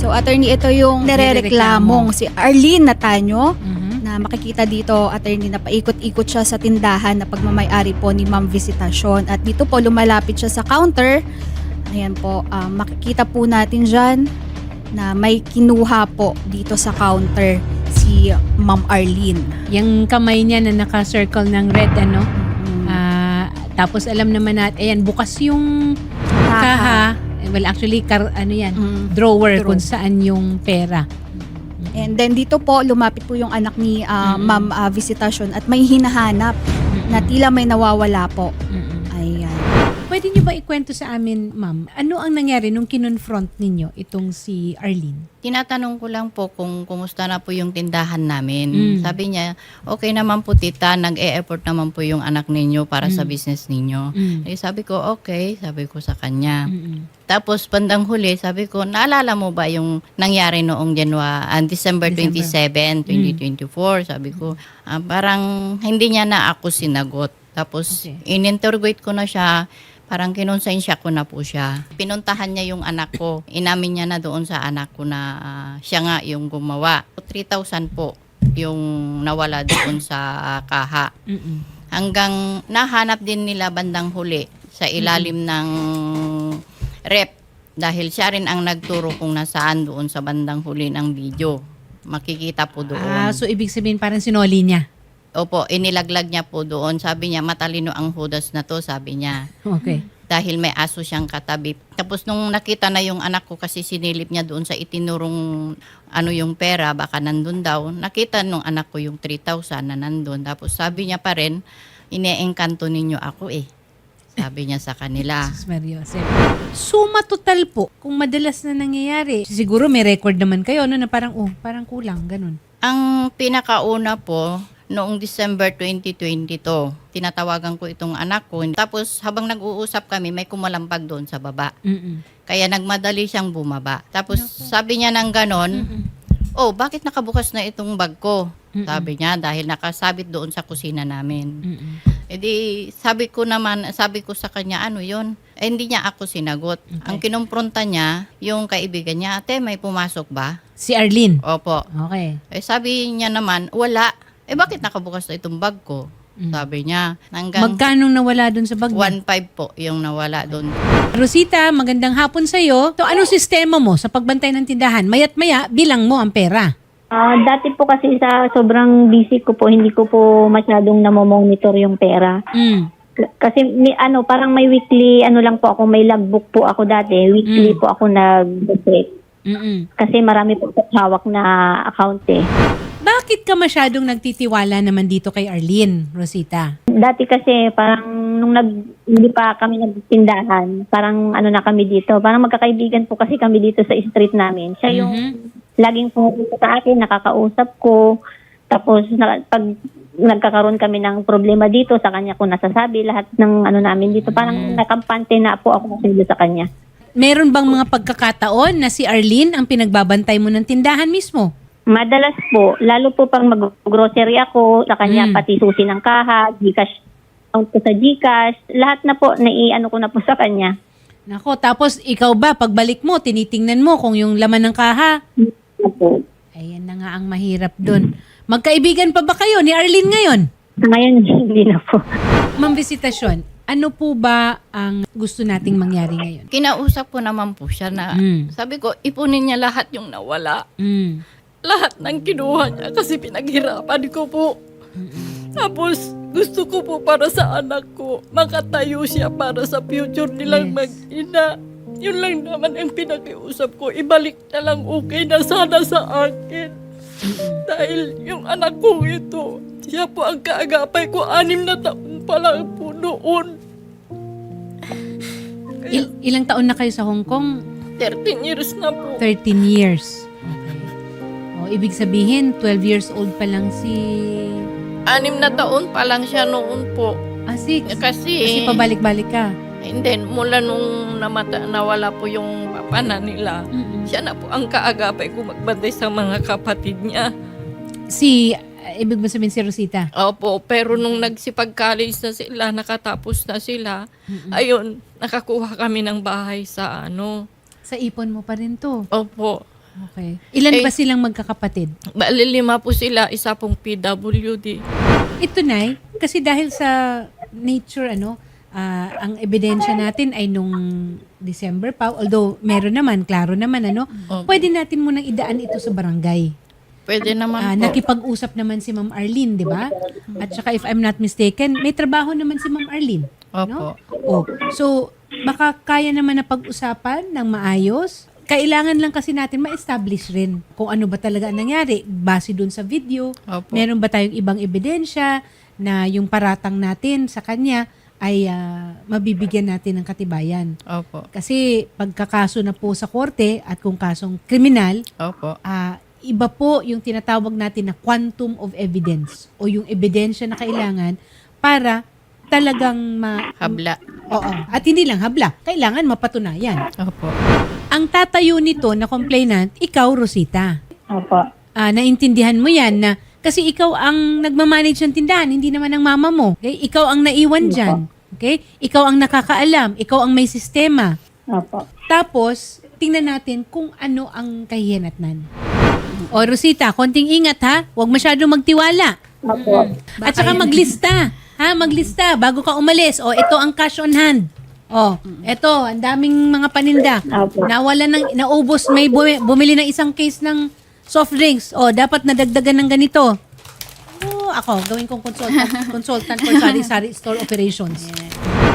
So, attorney, ito yung Nirereklamo. nirereklamong si Arlene Natanyo Mhm. na makikita dito, attorney, na paikot-ikot siya sa tindahan na pagmamayari po ni Ma'am Visitasyon. At dito po, lumalapit siya sa counter. Ayan po, ah, makikita po natin dyan na may kinuha po dito sa counter si Ma'am Arlene. Yung kamay niya na naka-circle ng red, ano? Mm. Ah, tapos alam naman natin, ayan, bukas yung kaha. Eh, Well, actually, kar, ano yan, Mm. drawer Drawer. kung saan yung pera. And then dito po, lumapit po yung anak ni ah, Mm-mm. Ma'am ah, Visitasyon at may hinahanap Mm-mm. na tila may nawawala po. Pwede niyo ba ikwento sa amin, ma'am, ano ang nangyari nung kinonfront ninyo itong si Arlene? Tinatanong ko lang po kung kumusta na po yung tindahan namin. Mm. Sabi niya, okay naman po tita, nag-e-effort naman po yung anak ninyo para sa Mm. business ninyo. Mm. Eh, sabi ko, okay, sabi ko sa kanya. Mm-mm. Tapos bandang huli, sabi ko, naalala mo ba yung nangyari noong January, ah, December December. 27, 2024? Sabi ko, ah, parang hindi niya na ako sinagot. Tapos Okay. in-interrogate ko na siya, parang kinonsensya ko na po siya. Pinuntahan niya yung anak ko. Inamin niya na doon sa anak ko na ah, siya nga yung gumawa. 3,000 po yung nawala doon sa ah, kaha hanggang nahanap din nila bandang huli sa ilalim ng rep dahil siya rin ang nagturo kung nasaan doon sa bandang huli ng video. Makikita po doon. Ah, so ibig sabihin parang sinoli niya. Opo, inilaglag niya po doon. Sabi niya, matalino ang hudas na to, sabi niya. Okay. Dahil may aso siyang katabi. Tapos nung nakita na yung anak ko kasi sinilip niya doon sa itinurong ano yung pera, baka nandun daw. Nakita nung anak ko yung 3,000 na nandun. Tapos sabi niya pa rin, ineengkanto ninyo ako eh. Sabi niya sa kanila. Jesus Maria. Suma total po, kung madalas na nangyayari. Siguro may record naman kayo, no, na parang, oh, parang kulang, ganun. Ang pinakauna po, noong December 2022, tinatawagan ko itong anak ko. Tapos habang nag-uusap kami, may kumalampag doon sa baba. Mm-mm. Kaya nagmadali siyang bumaba. Tapos sabi niya ng ganon, Mm-mm. oh, bakit nakabukas na itong bag ko? Mm-mm. Sabi niya, dahil nakasabit doon sa kusina namin. Mm-mm. E di, sabi ko naman, sabi ko sa kanya, ano yun? Eh, hindi niya ako sinagot. Okay. Ang kinumpronta niya, yung kaibigan niya, ate, may pumasok ba? Si Arlene. Opo. Okay. Eh, sabi niya naman, wala. Eh, bakit nakabukas na itong bag ko? Mm. Sabi niya, hanggang Magkano nawala dun sa bag? niya? 1.5 po yung nawala doon. Rosita, magandang hapon sa'yo. So, anong sistema mo sa pagbantay ng tindahan? Mayat maya, bilang mo ang pera. Ah, dati po kasi sa sobrang busy ko po, hindi ko po masyadong namomonitor yung pera. Mm. K- Kasi ni, ano, parang may weekly, ano lang po ako, may logbook po ako dati. Weekly Mm. po ako nag-check. Mm-mm. Kasi marami po ako hawak na account eh. Bakit ka masyadong nagtitiwala naman dito kay Arlene, Rosita? Dati kasi parang nung nag, hindi pa kami nagtindahan, parang ano na kami dito. Parang magkakaibigan po kasi kami dito sa street namin. Siya yung Mhm. laging pumupunta sa akin, nakakausap ko. Tapos na, pag nagkakaroon kami ng problema dito, sa kanya ko nasasabi lahat ng ano namin dito. Parang nakampante na po ako kasi sa kanya. Meron bang mga pagkakataon na si Arlene ang pinagbabantay mo ng tindahan mismo? Madalas po, lalo po pang mag-grocery ako, sa kanya Mm. pati susi ng kaha, Gcash account ko sa Gcash, lahat na po, naiano ko na po sa kanya. Nako, tapos ikaw ba, pagbalik mo, tinitingnan mo kung yung laman ng kaha? Opo. Ayan na nga ang mahirap dun. Magkaibigan pa ba kayo ni Arlene ngayon? Sa ngayon, hindi na po. Ma'am Visitasyon, ano po ba ang gusto nating mangyari ngayon? Kinausap ko naman po siya na, Mm. sabi ko, ipunin niya lahat yung nawala. Mm. Lahat ng kinuha niya kasi pinaghirapan ko po. Tapos, gusto ko po para sa anak ko, makatayo siya para sa future nilang Yes. mag-ina. Yun lang naman ang pinakiusap ko. Ibalik na lang okay na sana sa akin. Dahil yung anak ko ito, siya po ang kaagapay ko. Anim na taon pa lang po noon. Il- ilang taon na kayo sa Hong Kong? 13 years na po. 13 years. O, ibig sabihin, 12 years old pa lang si... Anim na taon pa lang siya noon po. Ah, six. Kasi, Kasi pabalik-balik ka. And then, mula nung namata, nawala po yung papa na nila, Mm-mm. siya na po ang kaagapay ko magbantay sa mga kapatid niya. Si, uh, ibig mo sabihin si Rosita? Opo, pero nung nagsipag-college na sila, nakatapos na sila, ayun, nakakuha kami ng bahay sa ano. Sa ipon mo pa rin to. Opo. Okay. Ilan Eh, ba silang magkakapatid? Bali lima po sila, isa pong PWD. Ito na kasi dahil sa nature ano, ah, ang ebidensya natin ay nung December pa, although meron naman, klaro naman ano, Opo. pwede natin munang idaan ito sa barangay. Pwede naman Ah, po. nakipag-usap naman si Ma'am Arlene, di ba? At saka if I'm not mistaken, may trabaho naman si Ma'am Arlene. Opo. Oh, so baka kaya naman na pag-usapan ng maayos. Kailangan lang kasi natin ma-establish rin kung ano ba talaga ang nangyari base dun sa video. Opo. Meron ba tayong ibang ebidensya na yung paratang natin sa kanya ay ah, mabibigyan natin ng katibayan. Opo. Kasi pagkakaso na po sa korte at kung kasong kriminal, Opo. ah, iba po yung tinatawag natin na quantum of evidence o yung ebidensya na kailangan para talagang ma... Habla. Oo. At hindi lang habla. Kailangan mapatunayan. Opo. Ang tatayo nito na complainant, ikaw, Rosita. Opo. Ah, naintindihan mo yan na kasi ikaw ang nagmamanage ng tindahan, hindi naman ang mama mo. Okay? Ikaw ang naiwan dyan. Okay? Ikaw ang nakakaalam. Ikaw ang may sistema. Opo. Tapos, tingnan natin kung ano ang kahihinatnan. O Rosita, konting ingat ha. Huwag masyadong magtiwala. Opo. At saka maglista. Ha, maglista bago ka umalis. O, ito ang cash on hand. O, ito, ang daming mga paninda. Opo. Nawala ng, naubos, may bumi- bumili ng isang case ng soft drinks. O, dapat nadagdagan ng ganito. O, ako, gawin kong consultant, consultant for sari-sari store operations.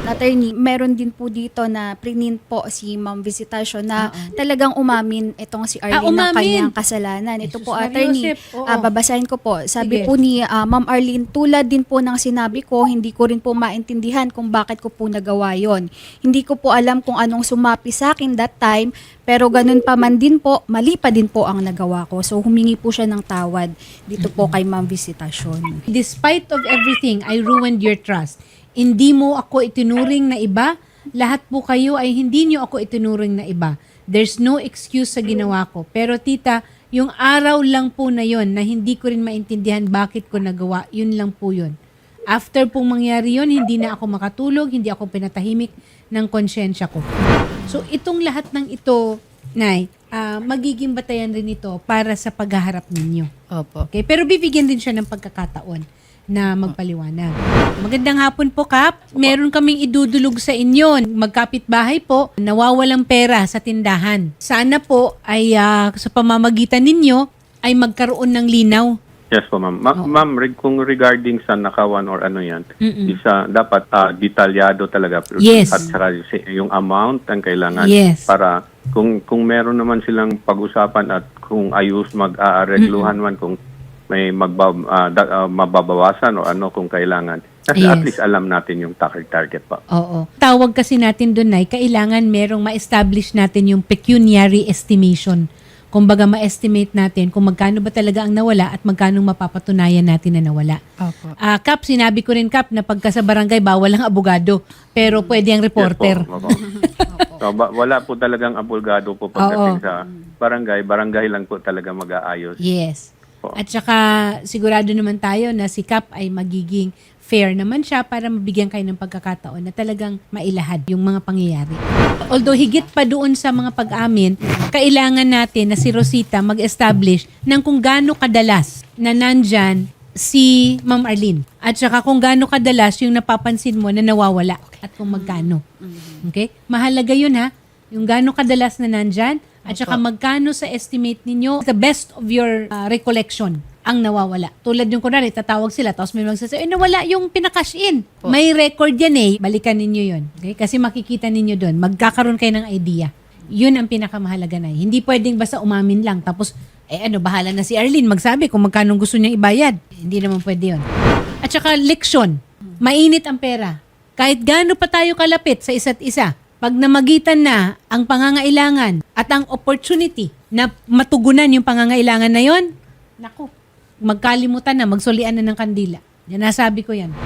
Attorney, meron din po dito na prinint po si Ma'am Visitasyon na talagang umamin itong si Arlene Ah, ng kanyang kasalanan. Ito Jesus po, attorney, ah, babasahin ko po. Sabi Sige. po ni ah, Ma'am Arlene, tulad din po ng sinabi ko, hindi ko rin po maintindihan kung bakit ko po nagawa yon. Hindi ko po alam kung anong sumapi sa akin that time, pero ganun pa man din po, mali pa din po ang nagawa ko. So humingi po siya ng tawad dito po kay Ma'am Visitasyon. Despite of everything, I ruined your trust. Hindi mo ako itinuring na iba. Lahat po kayo ay hindi nyo ako itinuring na iba. There's no excuse sa ginawa ko. Pero tita, yung araw lang po na yon na hindi ko rin maintindihan bakit ko nagawa, yun lang po yun. After pong mangyari yun, hindi na ako makatulog, hindi ako pinatahimik ng konsyensya ko. So itong lahat ng ito, Nay, ah, magiging batayan rin ito para sa paghaharap ninyo. Opo. Okay, pero bibigyan din siya ng pagkakataon na magpaliwanag. Magandang hapon po, Kap. Meron kaming idudulog sa inyo. Magkapit bahay po, nawawalang pera sa tindahan. Sana po ay ah, sa pamamagitan ninyo ay magkaroon ng linaw. Yes po, ma'am. Ma- Ma'am, reg- kung regarding sa nakawan or ano yan, Mm-mm. isa, dapat ah, detalyado talaga. Yes. At saka si- yung amount ang kailangan Yes. para kung kung meron naman silang pag-usapan at kung ayos mag-aaregluhan man kung may magba, ah, da- ah, mababawasan o ano kung kailangan. Kasi Yes. at least alam natin yung target target pa. Oo. Tawag kasi natin doon ay kailangan merong ma-establish natin yung pecuniary estimation. Kumbaga ma-estimate natin kung magkano ba talaga ang nawala at magkano mapapatunayan natin na nawala. Opo. Ah, Kap, sinabi ko rin Kap na pagka sa barangay bawal ang abogado, pero pwede ang reporter. Yes po. So, ba- wala po talagang abulgado po pagdating Oo. sa barangay. Barangay lang po talaga mag-aayos. Yes. Po. At saka sigurado naman tayo na si Kap ay magiging fair naman siya para mabigyan kayo ng pagkakataon na talagang mailahad yung mga pangyayari. Although higit pa doon sa mga pag-amin, kailangan natin na si Rosita mag-establish ng kung gaano kadalas na nandyan si Ma'am Arlene. At saka kung gaano kadalas yung napapansin mo na nawawala at kung magkano. Okay? Mahalaga yun ha. Yung gaano kadalas na nandyan at saka magkano sa estimate ninyo the best of your uh, recollection ang nawawala. Tulad yung kunwari, tatawag sila, tapos may magsasabi, eh, nawala yung pinakash in. May record yan eh. Balikan ninyo yun. Okay? Kasi makikita ninyo doon. Magkakaroon kayo ng idea. Yun ang pinakamahalaga na. Hindi pwedeng basta umamin lang. Tapos, eh ano, bahala na si Arlene magsabi kung magkano gusto niyang ibayad. Hindi naman pwede yun. At saka, leksyon. Mainit ang pera. Kahit gaano pa tayo kalapit sa isa't isa, pag namagitan na ang pangangailangan at ang opportunity na matugunan yung pangangailangan na yon, naku, magkalimutan na, magsulian na ng kandila. Yan, nasabi ko yan.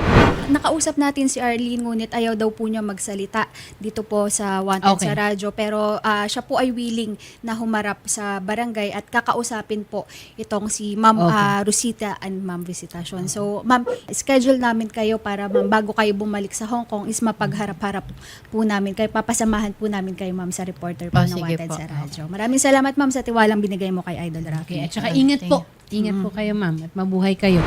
Nakausap natin si Arlene ngunit ayaw daw po niya magsalita dito po sa Wanted Okay. sa radyo pero ah, siya po ay willing na humarap sa barangay at kakausapin po itong si Ma'am Okay. ah, Rosita and Ma'am Visitation. So ma'am, schedule namin kayo para ma'am bago kayo bumalik sa Hong Kong is mapagharap-harap po namin kayo papasamahan po namin kayo ma'am sa reporter po Oh, sige Wanted po. sa radyo. Maraming salamat ma'am sa tiwalang binigay mo kay Idol Rocky. Okay, at saka ingat thank po. Ingat po kayo, ma'am, at mabuhay kayo.